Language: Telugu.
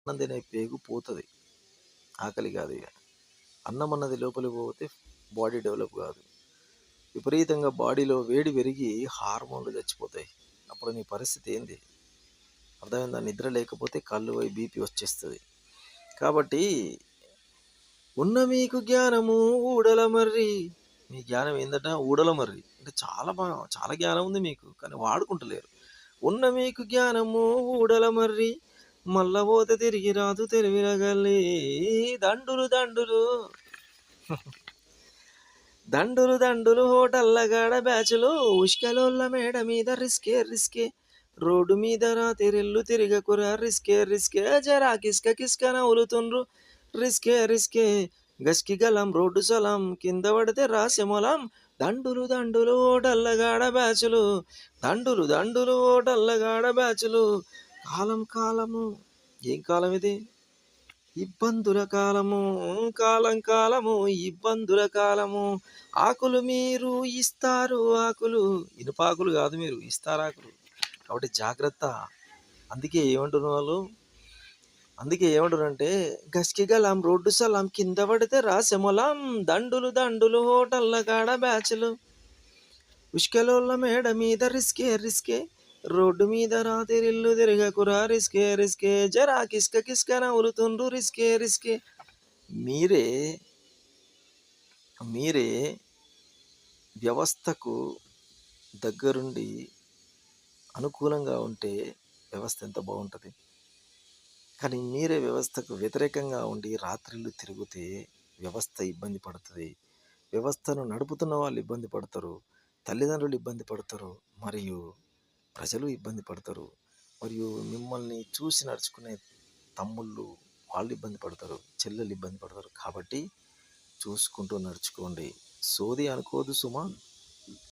అన్నం తినే పేగు పోతుంది. ఆకలి కాదు ఇక. అన్నం అన్నది లోపలికి పోతే బాడీ డెవలప్ కాదు. విపరీతంగా బాడీలో వేడి పెరిగి హార్మోన్లు చచ్చిపోతాయి. అప్పుడు నీ పరిస్థితి ఏంది? అర్థమైందా? నిద్ర లేకపోతే కళ్ళు పోయి బీపీ వచ్చేస్తుంది. కాబట్టి ఉన్న మీకు జ్ఞానము ఊడల మర్రి. మీ జ్ఞానం ఏందట? ఊడల మర్రి. అంటే చాలా బాగా చాలా జ్ఞానం ఉంది మీకు కానీ వాడుకుంటలేరు. ఉన్న మీకు జ్ఞానము ఊడల మర్రి. మల్ల పోతే తిరిగి రాదు తెలివిరగల్లి దండులు దండులు. దండులు దండులు హోటల్లగాడ బ్యాచ్లు. ఉష్కలోళ్ళ మేడ మీద రిస్కే రిస్కే. రోడ్డు మీద రాతిరిల్లు తిరగకురా రిస్కే రిస్కే. జరా కిస్క కిస్క నవ్వులుతుండ్రు. రిస్కే రిస్కే. గస్కి గలం రోడ్డు సలం. కింద పడితే రాసెమలం దండులు దండులు ఓటల్లగాడ బ్యాచులు. దండులు దండులు ఓటల్లగాడ బ్యాచులు. కాలం కాలము ఏం కాలం ఇది? ఇబ్బందుల కాలము కాలం కాలము ఇబ్బందుల కాలము. ఆకులు మీరు ఇస్తారు ఆకులు. ఇనుపాకులు కాదు మీరు ఇస్తారు ఆకులు. కాబట్టి జాగ్రత్త. అందుకే ఏమంటున్న వాళ్ళు? అందుకే ఏమంటారంటే గస్కి గలం రోడ్డు సలం కింద పడితే రాసెమొలం దండులు దండులు హోటళ్ళ కాడ బ్యాచ్లు. ఉష్కెలోళ్ళ మేడ మీద రిస్కే రిస్కే. రోడ్డు మీద రాతిరిల్లు తిరగకురా రిస్కే రిస్కే. జరా కిస్క కిస్క నవ్వులుతుండ్రు రిస్కే రిస్కే. మీరే మీరే వ్యవస్థకు దగ్గరుండి అనుకూలంగా ఉంటే వ్యవస్థ ఎంత బాగుంటుంది? కానీ మీరే వ్యవస్థకు వ్యతిరేకంగా ఉండి రాత్రిళ్ళు తిరిగితే వ్యవస్థ ఇబ్బంది పడుతుంది. వ్యవస్థను నడుపుతున్న వాళ్ళు ఇబ్బంది పడతారు తల్లిదండ్రులు ఇబ్బంది పడతారు మరియు ప్రజలు ఇబ్బంది పడతారు. మరియు మిమ్మల్ని చూసి నడుచుకునే తమ్ముళ్ళు వాళ్ళు ఇబ్బంది పడతారు. చెల్లెలు ఇబ్బంది పడతారు. కాబట్టి చూసుకుంటూ నడుచుకోండి. సోది అనుకోదు సుమా.